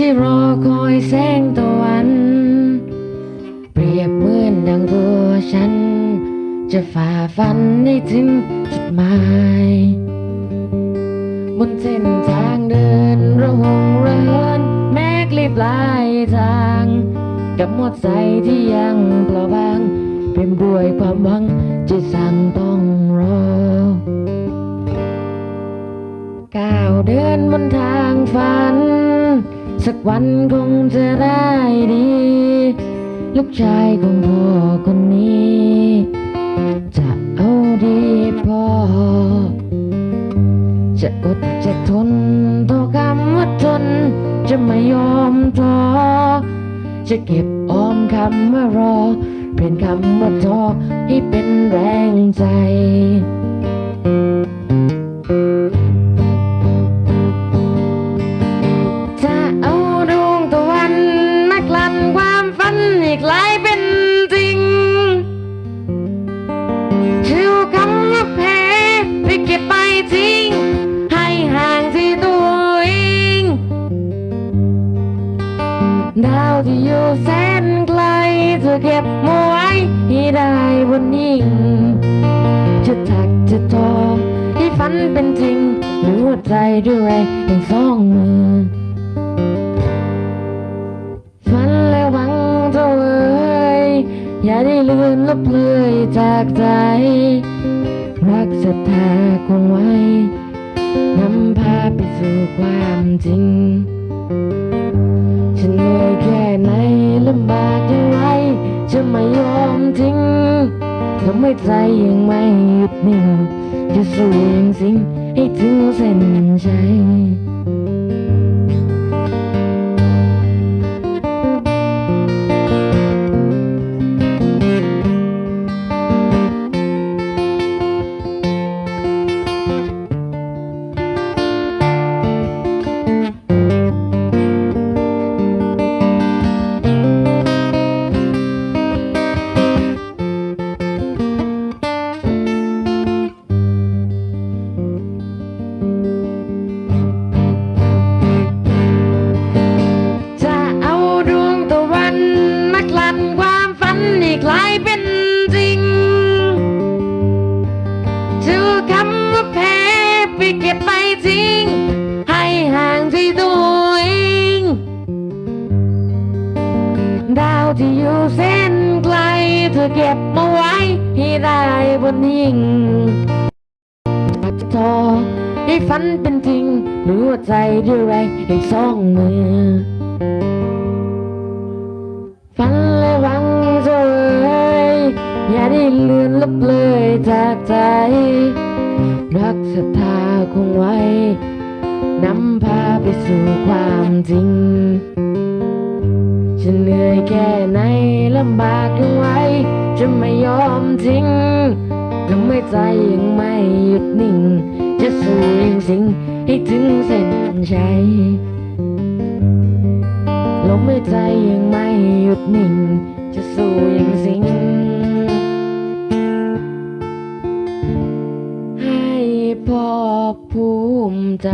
ที่รอคอยแสงตะวัน เปรียบเหมือนดังตัวฉัน จะฝ่าฟันให้ถึงจุดหมายบนเส้นทางเดินระหงระเหินแม้กลีบลายทาง กับหมดใจที่ยังเปล่าบาง เป็นบวยความหวังที่สั่งต้อง วันคงจะได้ดี ลูกชายของพ่อคนนี้ จะเอาดีพอ จะอดจะทนต่อคำว่าทน จะไม่ยอมท้อจะเก็บออมคำว่ารอ เป็นคำว่าท้อให้เป็นแรงใจ อีกหลายเป็นจริงชื่อคำว่าแพ้ไปเก็บไปทิ้ง ให้ห่างที่ตัวเองดาวที่อยู่แสนไกลเธอเก็บมาไว้ให้ได้บนยิ่งจะถักจะทอให้ฝันเป็นจริงหรือว่าใจด้วยแรงแห่งสองมือ อย่าได้ลือนลบเลยจากใจ รักศรัทธาคงไว้นำพาไปสู่ความจริง ฉันเหนื่อยแค่ไหนลำบากย่างไรจะไม่ยอมทิ้งทำให้ใจยังไม่หยุดนิ่งจะสู้ยังสิ่งให้ถึงเส้นชัย กลายเป็นจริงชื่อคำว่าแพ้ไปเก็บไปทิ้ง ให้ห่างที่ตัวเอง ดาวที่อยู่แสนไกล เธอเก็บมาไว้ให้ได้บนหิ่งปัดทอให้ฝันเป็นจริงหรือว่าใจด้วยแรงแห่งสองมือ ได้เลือนลบเลยจากใจ รักศรัทธาคงไว้ นำพาไปสู่ความจริง ฉันเหนื่อยแค่ไหนลำบากยังไงจะไม่ยอมทิ้งลมหายใจยังไม่หยุดนิ่ง จะสู้ยังสิ่งให้ถึงเส้นชัยลมหายใจยังไม่หยุดนิ่ง จะสู้ยังสิ่ง ภูมิใจ